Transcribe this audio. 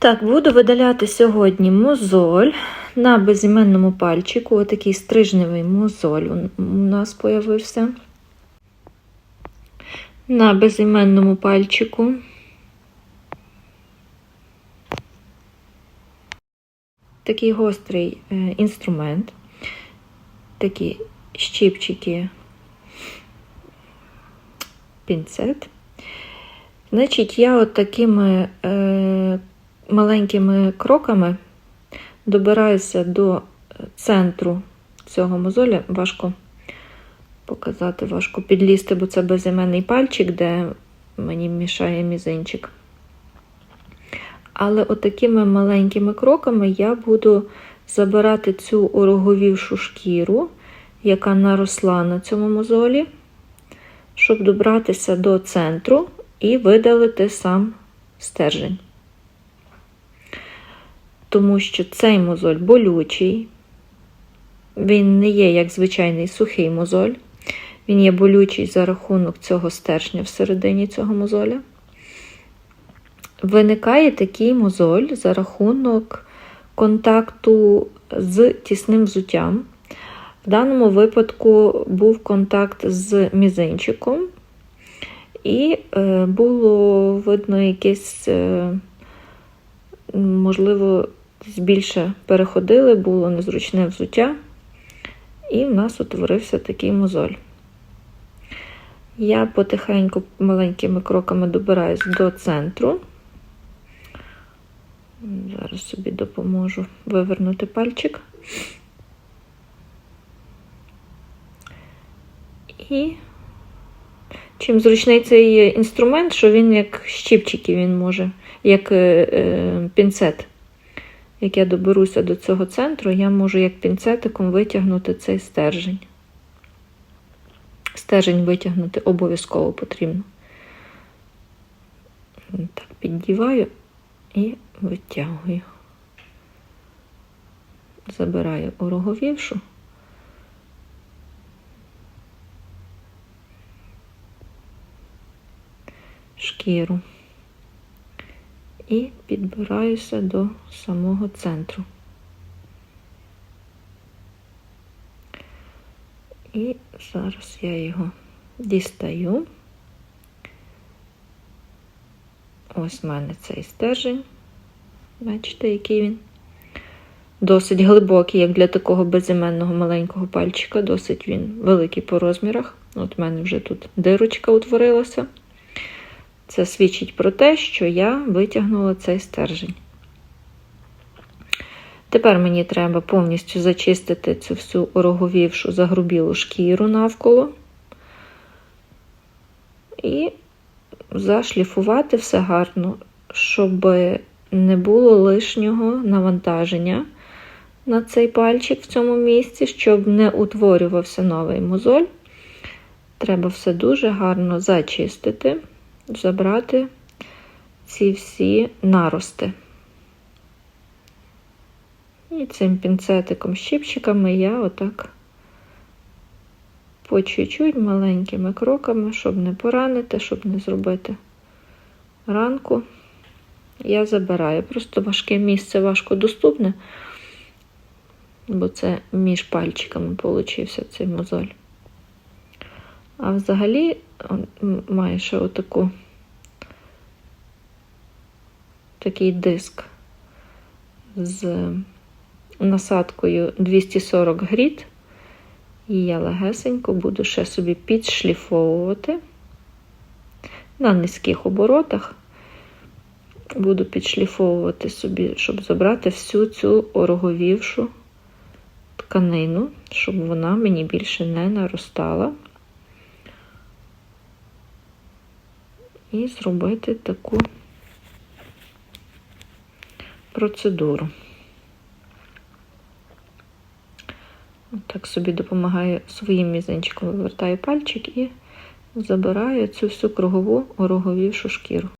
Так, буду видаляти сьогодні мозоль на безіменному пальчику. Отакий стрижневий мозоль у- нас появився. На безіменному пальчику. Такий гострий е, інструмент. Такі щіпчики, пінцет. Значить, я от такими е, маленькими кроками добираюся до центру цього мозоля. Важко показати, важко підлізти, бо це безіменний пальчик, де мені мішає мізинчик. Але отакими маленькими кроками я буду забирати цю ороговівшу шкіру, яка наросла на цьому мозолі, щоб добратися до центру і видалити сам стержень. Тому що цей мозоль болючий, він не є як звичайний сухий мозоль, він є болючий за рахунок цього стержня всередині цього мозоля. Виникає такий мозоль за рахунок контакту з тісним взуттям. В даному випадку був контакт з мізинчиком, і е, було видно якесь, е, можливо, більше переходили, було незручне взуття, і в нас утворився такий мозоль. Я потихеньку маленькими кроками добираюсь до центру. Зараз собі допоможу вивернути пальчик. І чим зручний цей інструмент, що він як щіпчики він може, як е, е, пінцет. Як я доберуся до цього центру, я можу як пінцетиком витягнути цей стержень. Стержень витягнути обов'язково потрібно. Так, піддіваю і витягую. Забираю ороговівшу. шкіру і підбираюся до самого центру. І зараз я його дістаю. Ось в мене цей стержень. Бачите, який він. Досить глибокий, як для такого безіменного маленького пальчика, досить він великий по розмірах. От в мене вже тут дирочка утворилася. Це свідчить про те, що я витягнула цей стержень. Тепер мені треба повністю зачистити цю всю ороговівшу загрубілу шкіру навколо і зашліфувати все гарно, щоб не було лишнього навантаження на цей пальчик в цьому місці, щоб не утворювався новий мозоль. Треба все дуже гарно зачистити забрати ці всі нарости. І цим пінцетиком, щипчиками я отак по чуть-чуть маленькими кроками, щоб не поранити, щоб не зробити ранку. Я забираю. Просто важке місце важко доступне, бо це між пальчиками получився цей мозоль. А взагалі має ще отаку такий диск з насадкою 240 гріт. І я легесенько буду ще собі підшліфовувати на низьких оборотах. Буду підшліфовувати собі, щоб забрати всю цю ороговівшу тканину, щоб вона мені більше не наростала. І зробити таку процедуру. Так собі допомагаю своїм мізинчиком, вивертаю пальчик і забираю цю всю кругову ороговівшу шкіру.